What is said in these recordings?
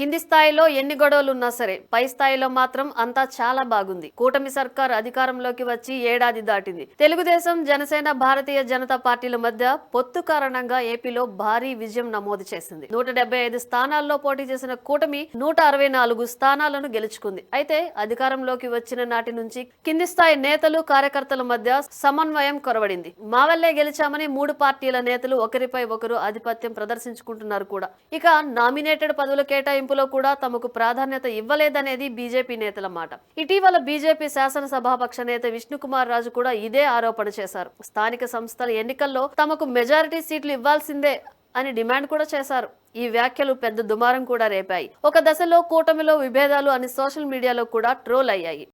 కింది స్థాయిలో ఎన్ని గొడవలు ఉన్నా సరే పై స్థాయిలో మాత్రం అంతా చాలా బాగుంది. కూటమి సర్కార్ అధికారంలోకి వచ్చి ఏడాది దాటింది. తెలుగుదేశం జనసేన భారతీయ జనతా పార్టీల మధ్య పొత్తు కారణంగా ఏపీలో భారీ విజయం నమోదు చేసింది. నూట ఐదు స్థానాల్లో పోటీ చేసిన కూటమి నూట అరవై నాలుగు స్థానాలను గెలుచుకుంది. అయితే అధికారంలోకి వచ్చిన నాటి నుంచి కింది స్థాయి నేతలు కార్యకర్తల మధ్య సమన్వయం కొరవడింది. మా వల్లే గెలిచామని మూడు పార్టీల నేతలు ఒకరిపై ఒకరు ఆధిపత్యం ప్రదర్శించుకుంటున్నారు కూడా. ఇక నామినేటెడ్ పదవుల గుర్తింపులో కూడా తమకు ప్రాధాన్యత ఇవ్వలేదనేది బీజేపీ నేతల మాట. ఇటీవల బీజేపీ శాసనసభాపక్ష నేత విష్ణుకుమార్ రాజు కూడా ఇదే ఆరోపణ చేశారు. స్థానిక సంస్థల ఎన్నికల్లో తమకు మెజారిటీ సీట్లు ఇవ్వాల్సిందే అని డిమాండ్ కూడా చేశారు. ఈ వ్యాఖ్యలు పెద్ద దుమారం కూడా రేపాయి. ఒక దశలో కూటమిలో విభేదాలు అని సోషల్ మీడియాలో కూడా ట్రోల్ అయ్యాయి.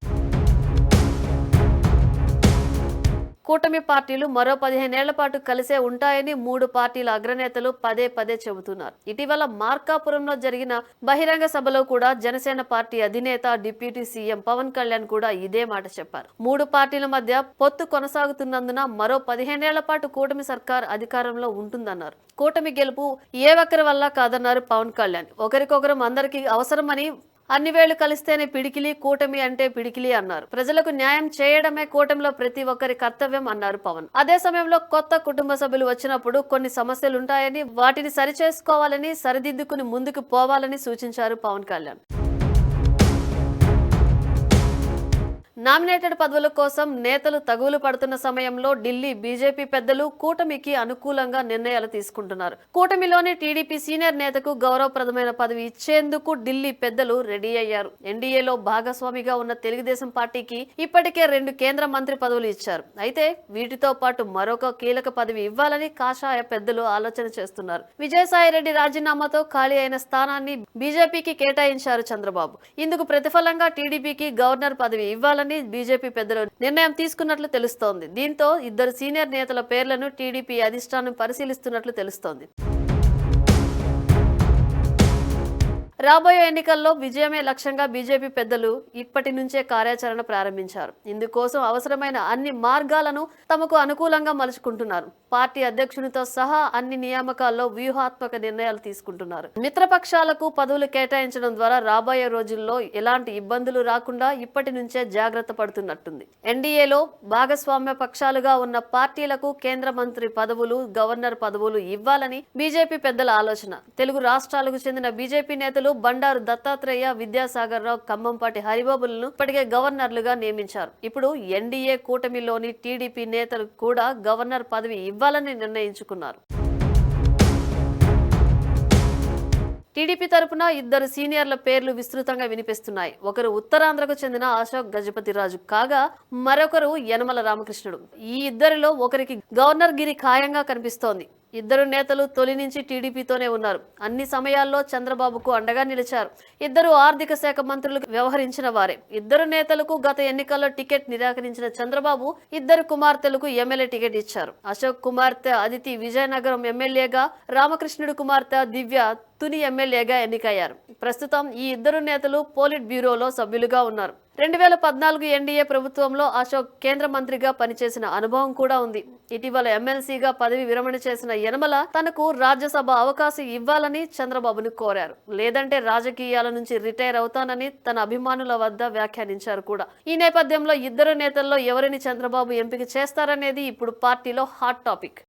కూటమి పార్టీలు మరో పదిహేనేళ్ళ పాటు కలిసే ఉంటాయని మూడు పార్టీల అగ్రనేతలు పదే పదే చెబుతున్నారు. ఇటీవల మార్కాపురంలో జరిగిన బహిరంగ సభలో కూడా జనసేన పార్టీ అధినేత డిప్యూటీ సీఎం పవన్ కళ్యాణ్ కూడా ఇదే మాట చెప్పారు. మూడు పార్టీల మధ్య పొత్తు కొనసాగుతున్నందున మరో పదిహేనేళ్ళ పాటు కూటమి సర్కార్ అధికారంలో ఉంటుందన్నారు. కూటమి గెలుపు ఏ ఒక్కరి వల్ల కాదన్నారు పవన్ కళ్యాణ్. ఒకరికొకరం అందరికీ అవసరమని అన్ని వేళ్ళు కలిస్తేనే పిడికిలి కూటమి అంటే పిడికిలి అన్నారు. ప్రజలకు న్యాయం చేయడమే కూటమిలో ప్రతి ఒక్కరి కర్తవ్యం అన్నారు పవన్. అదే సమయంలో కొత్త కుటుంబ సభ్యులు వచ్చినప్పుడు కొన్ని సమస్యలుంటాయని వాటిని సరిచేసుకోవాలని సరిదిద్దుకుని ముందుకు పోవాలని సూచించారు పవన్ కళ్యాణ్. నామినేటెడ్ పదవుల కోసం నేతలు తగులు పడుతున్న సమయంలో ఢిల్లీ బీజేపీ పెద్దలు కూటమికి అనుకూలంగా నిర్ణయాలు తీసుకుంటున్నారు. కూటమిలోని టీడీపీ సీనియర్ నేతకు గౌరవప్రదమైన పదవి ఇచ్చేందుకు ఢిల్లీ పెద్దలు రెడీ అయ్యారు. ఎన్డీఏలో భాగస్వామిగా ఉన్న తెలుగుదేశం పార్టీకి ఇప్పటికే రెండు కేంద్ర మంత్రి పదవులు ఇచ్చారు. అయితే వీటితో పాటు మరొక కీలక పదవి ఇవ్వాలని కాషాయ పెద్దలు ఆలోచన చేస్తున్నారు. విజయసాయి రెడ్డి రాజీనామాతో ఖాళీ అయిన స్థానాన్ని బీజేపీకి కేటాయించారు చంద్రబాబు. ఇందుకు ప్రతిఫలంగా టీడీపీకి గవర్నర్ పదవి ఇవ్వాలని బీజేపీ పెద్దలు నిర్ణయం తీసుకున్నట్లు తెలుస్తోంది. దీంతో ఇద్దరు సీనియర్ నేతల పేర్లను టీడీపీ అధిష్టానం పరిశీలిస్తున్నట్లు తెలుస్తోంది. రాబోయే ఎన్నికల్లో విజయమే లక్ష్యంగా బీజేపీ పెద్దలు ఇప్పటి నుంచే కార్యాచరణ ప్రారంభించారు. ఇందుకోసం అవసరమైన అన్ని మార్గాలను తమకు అనుకూలంగా మలుచుకుంటున్నారు. పార్టీ అధ్యక్షునితో సహా అన్ని నియామకాల్లో వ్యూహాత్మక నిర్ణయాలు తీసుకుంటున్నారు. మిత్రపక్షాలకు పదవులు కేటాయించడం ద్వారా రాబోయే రోజుల్లో ఎలాంటి ఇబ్బందులు రాకుండా ఇప్పటి నుంచే జాగ్రత్త పడుతున్నట్టుంది. ఎన్డీఏలో భాగస్వామ్య పక్షాలుగా ఉన్న పార్టీలకు కేంద్ర మంత్రి పదవులు గవర్నర్ పదవులు ఇవ్వాలని బీజేపీ పెద్దల ఆలోచన. తెలుగు రాష్ట్రాలకు చెందిన బీజేపీ నేతలు బండారు దత్తాత్రేయ విద్యాసాగర్ రావు ఖమ్మంపాటి హరిబాబులను ఇప్పటికే గవర్నర్లుగా నియమించారు. ఇప్పుడు ఎన్డీఏ కూటమిలోని టీడీపీ నేతలు కూడా గవర్నర్ పదవి ఇవ్వాలని నిర్ణయించుకున్నారు. టీడీపీ తరపున ఇద్దరు సీనియర్ల పేర్లు విస్తృతంగా వినిపిస్తున్నాయి. ఒకరు ఉత్తరాంధ్రకు చెందిన అశోక్ గజపతిరాజు కాగా మరొకరు యనమల రామకృష్ణుడు. ఈ ఇద్దరిలో ఒకరికి గవర్నర్ గిరి ఖాయంగా కనిపిస్తోంది. ఇద్దరు నేతలు తొలి నుంచి టీడీపీతోనే ఉన్నారు. అన్ని సమయాల్లో చంద్రబాబుకు అండగా నిలిచారు. ఇద్దరు ఆర్థిక శాఖ మంత్రులు వ్యవహరించిన వారే. ఇద్దరు నేతలకు గత ఎన్నికల్లో టికెట్ నిరాకరించిన చంద్రబాబు ఇద్దరు కుమార్తెలకు ఎమ్మెల్యే టికెట్ ఇచ్చారు. అశోక్ కుమార్తె అదితి విజయనగరం ఎమ్మెల్యేగా రామకృష్ణుడు కుమార్తె దివ్య తుని ఎమ్మెల్యేగా ఎన్నికయ్యారు. ప్రస్తుతం ఈ ఇద్దరు నేతలు పోలిట్ బ్యూరోలో సభ్యులుగా ఉన్నారు. రెండు వేల పద్నాలుగు ఎన్డీఏ ప్రభుత్వంలో అశోక్ కేంద్ర మంత్రిగా పనిచేసిన అనుభవం కూడా ఉంది. ఇటీవల ఎమ్మెల్సీగా పదవి విరమణ చేసిన యనమల తనకు రాజ్యసభ అవకాశం ఇవ్వాలని చంద్రబాబును కోరారు. లేదంటే రాజకీయాల నుంచి రిటైర్ అవుతానని తన అభిమానుల వద్ద వ్యాఖ్యానించారు కూడా. ఈ నేపథ్యంలో ఇద్దరు నేతల్లో ఎవరిని చంద్రబాబు ఎంపిక చేస్తారనేది ఇప్పుడు పార్టీలో హాట్ టాపిక్.